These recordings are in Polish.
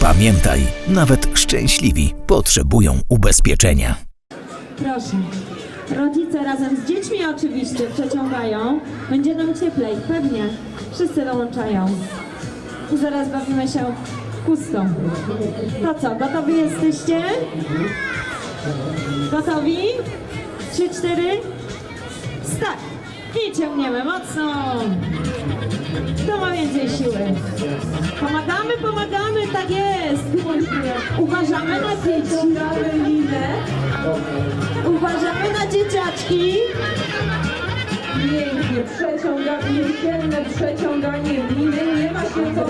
Pamiętaj, nawet szczęśliwi potrzebują ubezpieczenia. Proszę. Rodzice razem z dziećmi oczywiście przeciągają. Będzie nam cieplej, pewnie. Wszyscy dołączają. I zaraz bawimy się chustą. To co, gotowi jesteście? Gotowi? Trzy, cztery. Start! I ciągniemy mocno. Kto ma więcej siły? Pomagamy, pomagamy, tak jest. Uważamy na dzieci. Uważamy na dzieciaczki. Pięknie, przeciąganie, silne przeciąganie liny, nie ma się co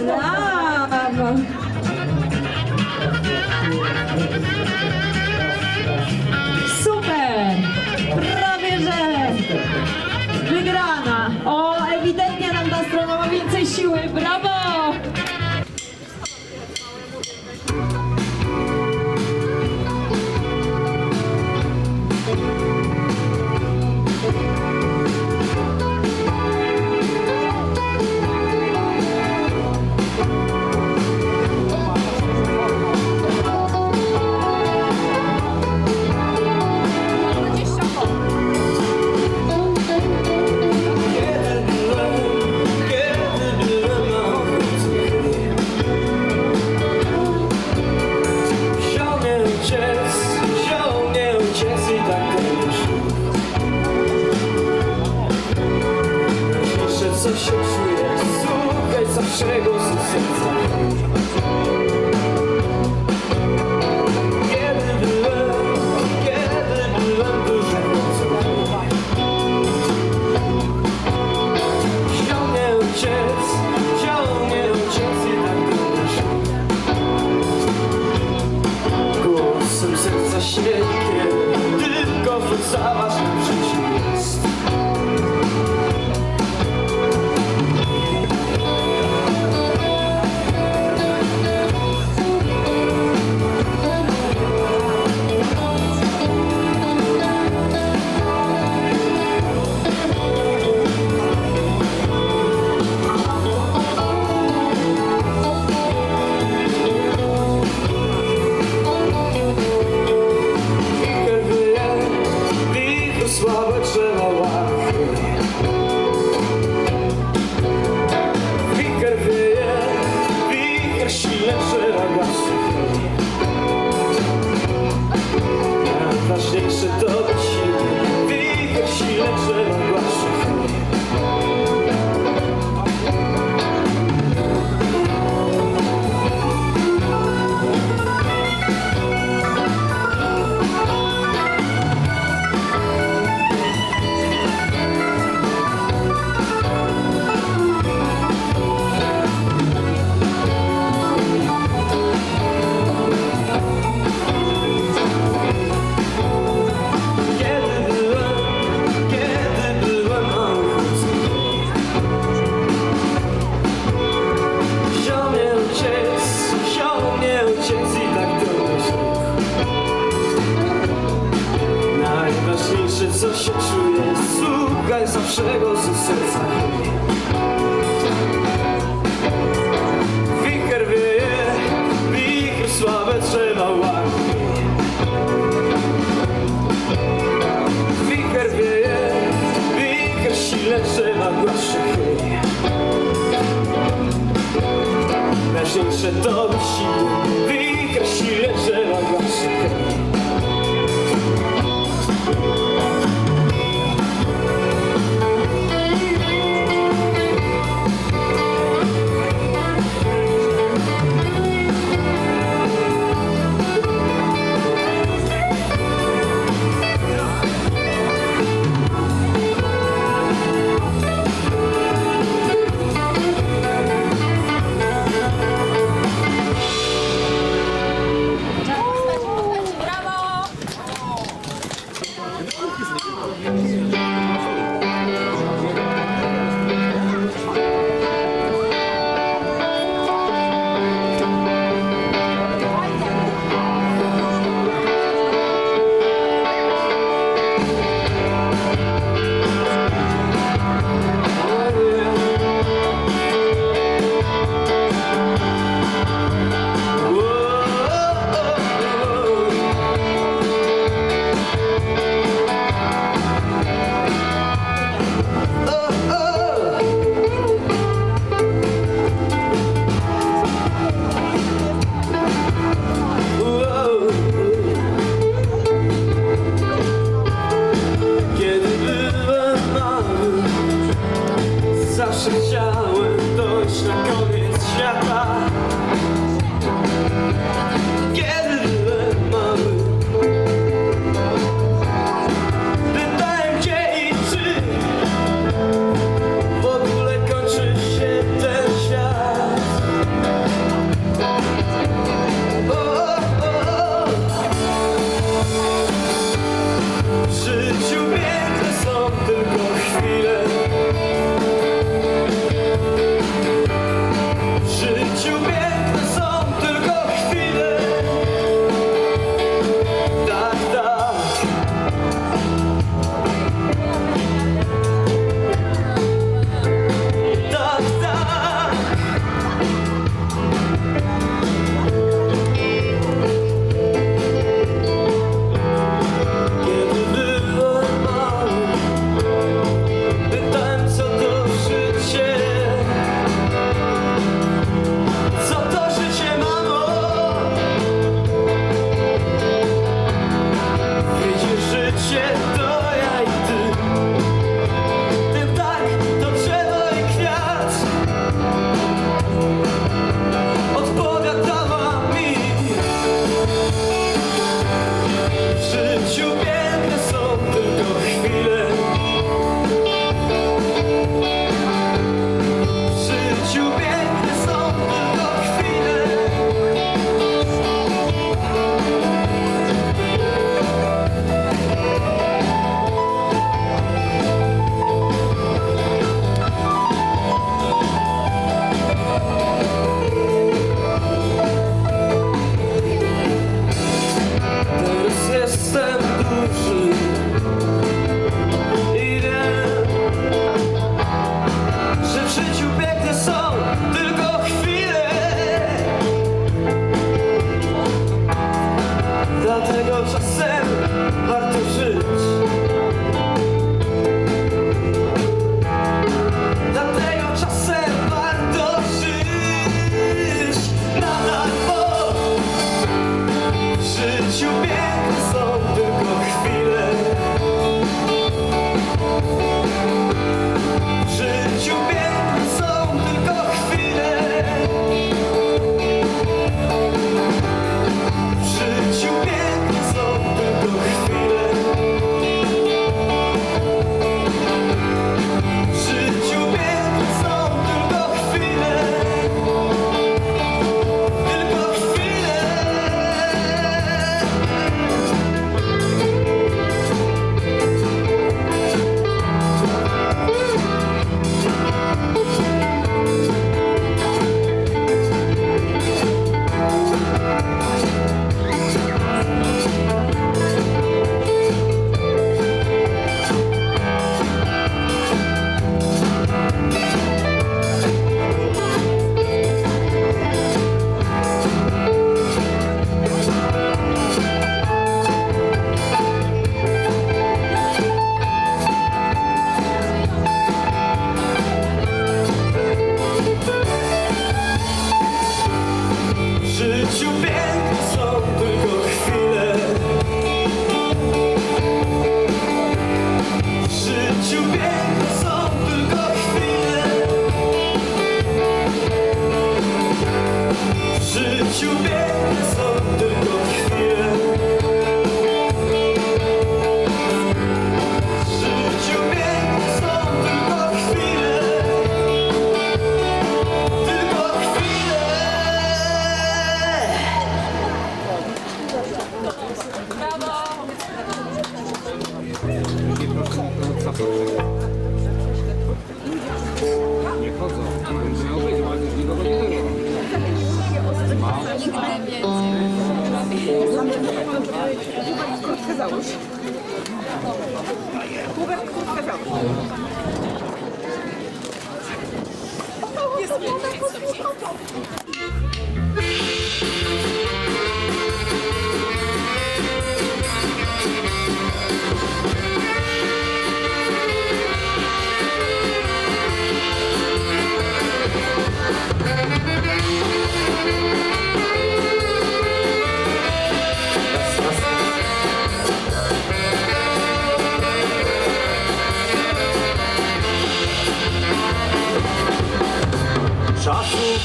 Ich bin.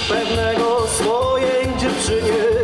Pewnego swojej dziewczynie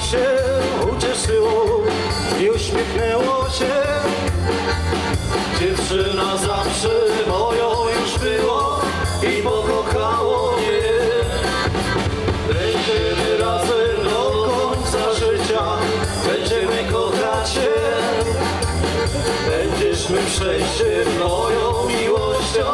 się ucieszyło i uśmiechnęło się. Dziewczyna zawsze moją już było i pokochało mnie. Będziemy razem do końca życia, będziemy kochać się. Będziesz mym szczęściem, moją miłością,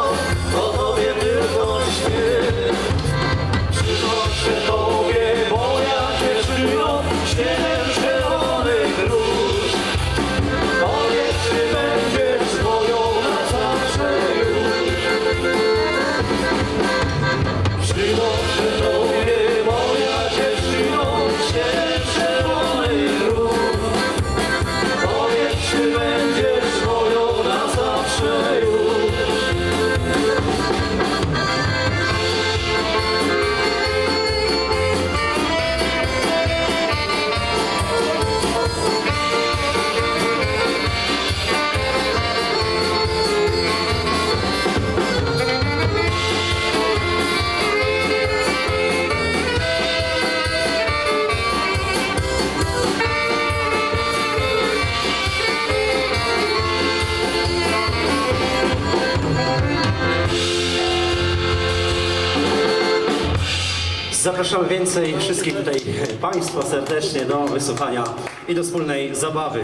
Zapraszamy więcej wszystkich tutaj Państwa serdecznie do wysłuchania i do wspólnej zabawy.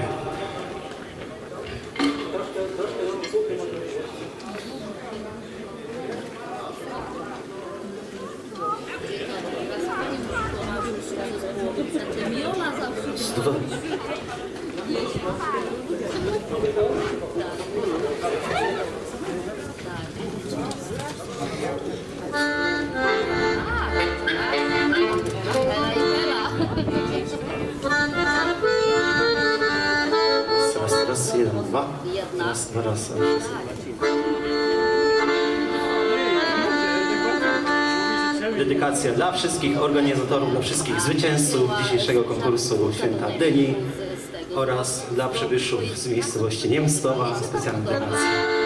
Raz, dwa. Raz, dwa, raz. Dedykacja dla wszystkich organizatorów, dla wszystkich zwycięzców dzisiejszego konkursu Święta Dyni oraz dla przybyszów z miejscowości Niemstowa. Specjalna dedykacja.